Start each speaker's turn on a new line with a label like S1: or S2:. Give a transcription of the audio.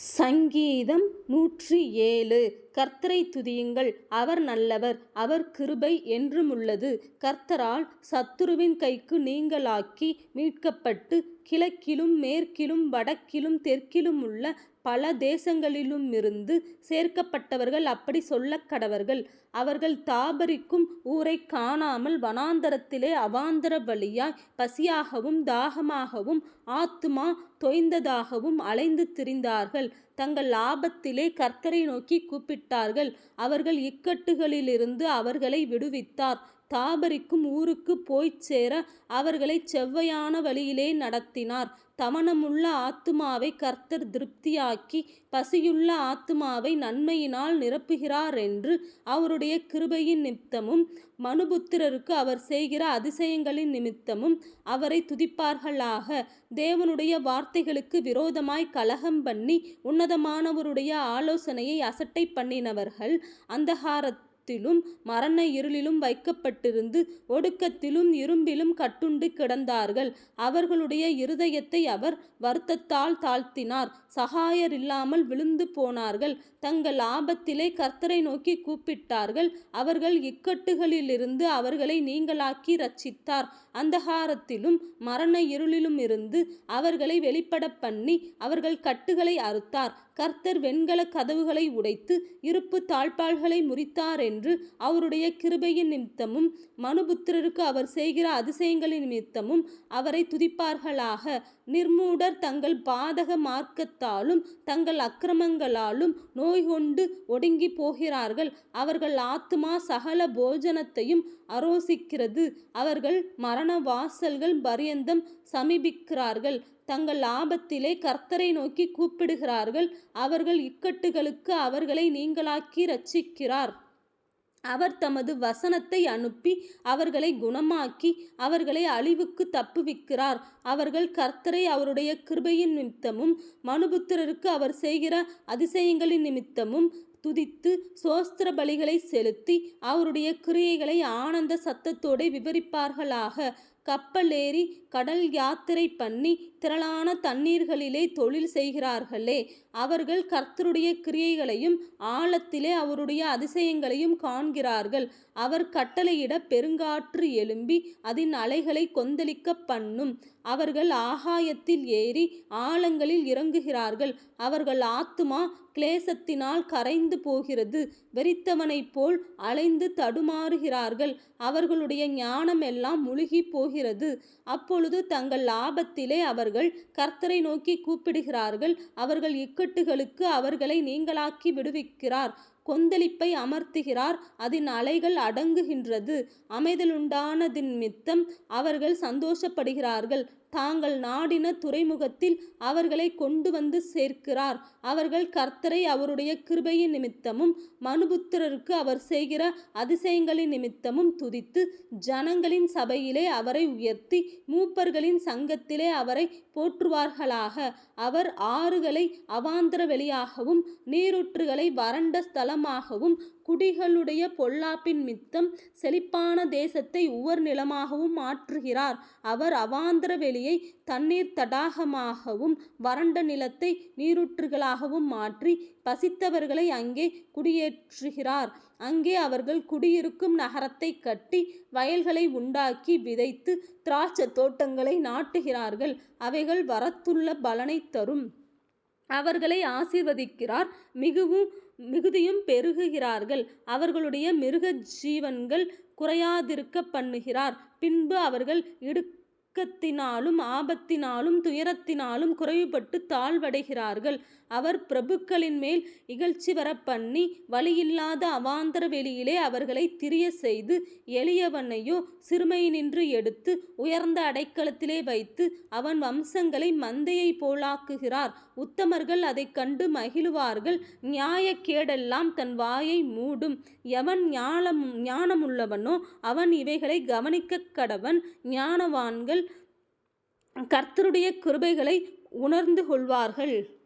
S1: சங்கீதம் நூற்றி ஏழு. கர்த்தரை துதியுங்கள். அவர் நல்லவர். அவர் கிருபை என்றுமுள்ளது. கர்த்தரால் சத்துருவின் கைக்கு நீங்கலாக்கி மீட்கப்பட்டு கிழக்கிலும் மேற்கிலும் வடக்கிலும் தெற்கிலும் உள்ள பல தேசங்களிலுமிருந்து சேர்க்கப்பட்டவர்கள் அப்படி சொல்ல கடவர்கள் அவர்கள் தாபரிக்கும் ஊரைக் காணாமல் வனாந்தரத்திலே அவாந்தர வழியாய் பசியாகவும் தாகமாகவும் ஆத்துமா தொய்ந்ததாகவும் அலைந்து திரிந்தார்கள். தங்கள் லாபத்திலே கர்த்தரை நோக்கி கூப்பிட்டு கூப்பிட்டார்கள் அவர்கள் இக்கட்டுகளிலிருந்து அவர்களை விடுவித்தார். தாபரிக்கும் ஊருக்கு போய்ச் சேர அவர்களை செவ்வையான வழியிலே நடத்தினார். தமனமுள்ள ஆத்துமாவை கர்த்தர் திருப்தியாக்கி பசியுள்ள ஆத்துமாவை நன்மையினால் நிரப்புகிறார் என்று அவருடைய கிருபையின் நிமித்தமும் மனுபுத்திரருக்கு அவர் செய்கிற அதிசயங்களின் நிமித்தமும் அவரை துதிப்பார்களாக. தேவனுடைய வார்த்தைகளுக்கு விரோதமாய் கலகம் பண்ணி உன்னதமானவருடைய ஆலோசனையை அசட்டை பண்ணினவர்கள் அந்தகாரத் த்திலும் மரண இருளிலும் வைக்கப்பட்டிருந்து ஒடுக்கத்திலும் இரும்பிலும் கட்டுண்டு கிடந்தார்கள். அவர்களுடைய இருதயத்தை அவர் வருத்தத்தால் தாழ்த்தினார். சகாயர் இல்லாமல் விழுந்து போனார்கள். தங்கள் ஆபத்திலே கர்த்தரை நோக்கி கூப்பிட்டார்கள். அவர்கள் இக்கட்டுகளிலிருந்து அவர்களை நீங்களாக்கி ரச்சித்தார் அந்தகாரத்திலும் மரண இருளிலும் இருந்து அவர்களை வெளிப்பட பண்ணி அவர்கள் கட்டுகளை அறுத்தார். கர்த்தர் வெண்கல கதவுகளை உடைத்து இருப்பு தாழ்பாள்களை முறித்தார் என்று அவருடைய கிருபையின் நிமித்தமும் மனுபுத்திரருக்கு அவர் செய்கிற அதிசயங்களின் நிமித்தமும் அவரை துதிப்பார்களாக. நிர்மூடர் தங்கள் பாதக மார்க்கத்தாலும் தங்கள் அக்கிரமங்களாலும் நோய் கொண்டு ஒடுங்கி போகிறார்கள். அவர்கள் ஆத்துமா சகல போஜனத்தையும் அரோசிக்கிறது அவர்கள் மரண வாசல்கள் பரியந்தம் சமீபிக்கிறார்கள். தங்கள் ஆபத்திலே கர்த்தரை நோக்கி கூப்பிடுகிறார்கள். அவர்கள் இக்கட்டுகளுக்கு அவர்களை நீங்களாக்கி ரட்சிக்கிறார் அவர் தமது வசனத்தை அனுப்பி அவர்களை குணமாக்கி அவர்களை அழிவுக்கு தப்புவிக்கிறார். அவர்கள் கர்த்தரை அவருடைய கிருபையின் நிமித்தமும் மனுபுத்திரருக்கு அவர் செய்கிற அதிசயங்களின் நிமித்தமும் துதித்து சோஸ்திர பலிகளை செலுத்தி அவருடைய கிரியைகளை ஆனந்த சத்தத்தோடு விவரிப்பார்களாக. கப்பல் ஏறி கடல் யாத்திரை பண்ணி திரளான தண்ணீர்களிலே தொழில் செய்கிறார்களே. அவர்கள் கர்த்தருடைய கிரியைகளையும் ஆழத்திலே அவருடைய அதிசயங்களையும் காண்கிறார்கள். அவர் கட்டளையிட பெருங்காற்று எழும்பி அதன் அலைகளை கொந்தளிக்க பண்ணும். அவர்கள் ஆகாயத்தில் ஏறி ஆழங்களில் இறங்குகிறார்கள். அவர்கள் ஆத்துமா கிளேசத்தினால் கரைந்து போகிறது. வெறித்தவனைப் போல் அலைந்து தடுமாறுகிறார்கள். அவர்களுடைய ஞானம் எல்லாம் முழுகி போகிறது. அப்பொழுது தங்கள் லாபத்திலே அவர்கள் கர்த்தரை நோக்கி கூப்பிடுகிறார்கள். அவர்கள் இக்கட்டுகளுக்கு அவர்களை நீங்களாக்கி விடுவிக்கிறார். கொந்தளிப்பை அமர்த்துகிறார். அதன் அலைகள் அடங்குகின்றது. அமைதலுண்டானதின் மித்தம் அவர்கள் சந்தோஷப்படுகிறார்கள். தாங்கள் நாடின துறைமுகத்தில் அவர்களை கொண்டு வந்து சேர்க்கிறார். அவர்கள் கர்த்தரை அவருடைய கிருபையின் நிமித்தமும் மனுபுத்திரருக்கு அவர் செய்கிற அதிசயங்களின் நிமித்தமும் துதித்து ஜனங்களின் சபையிலே அவரை உயர்த்தி மூப்பர்களின் சங்கத்திலே அவரை போற்றுவார்களாக. அவர் ஆறுகளை அவாந்திர வெளியாகவும் நீரூற்றுகளை வறண்ட வளமாகவும் குடிகளுடைய பொல்லாப்பின் மித்தம் செழிப்பான தேசத்தை உவர் நிலமாகவும் மாற்றுகிறார். அவர் அவாந்திர வெளியை தண்ணீர் தடாகமாகவும் வறண்ட நிலத்தை நீரூற்றுகளாகவும் மாற்றி பசித்தவர்களை அங்கே குடியேற்றுகிறார். அங்கே அவர்கள் குடியிருக்கும் நகரத்தை கட்டி வயல்களை உண்டாக்கி விதைத்து திராட்சை தோட்டங்களை நாட்டுகிறார்கள். அவைகள் வரத்துள்ள பலனை தரும். அவர்களை ஆசீர்வதிக்கிறார் மிகவும் மிகுதியும் பெருகுகிறார்கள். அவர்களுடைய மிருக ஜீவன்கள் குறையாதிருக்க பண்ணுகிறார். பின்பு அவர்கள் இடு துக்கத்தினாலும் ஆபத்தினாலும் துயரத்தினாலும் குறைவுபட்டு தாழ்வடைகிறார்கள். அவர் பிரபுக்களின் மேல் இகழ்ச்சி வரப்பண்ணி பண்ணி வழியில்லாத அவாந்தர வெளியிலே அவர்களை திரிய செய்து எளியவனையோ சிறுமையினின்று எடுத்து உயர்ந்த அடைக்கலத்திலே வைத்து அவன் வம்சங்களை மந்தையை போலாக்குகிறார். உத்தமர்கள் அதை கண்டு மகிழுவார்கள். நியாயக்கேடெல்லாம் தன் வாயை மூடும். எவன் ஞானம் ஞானமுள்ளவனோ அவன் இவைகளை கவனிக்க கடவன். ஞானவான்கள் கர்த்தருடைய கிருபைகளை உணர்ந்து கொள்வார்கள்.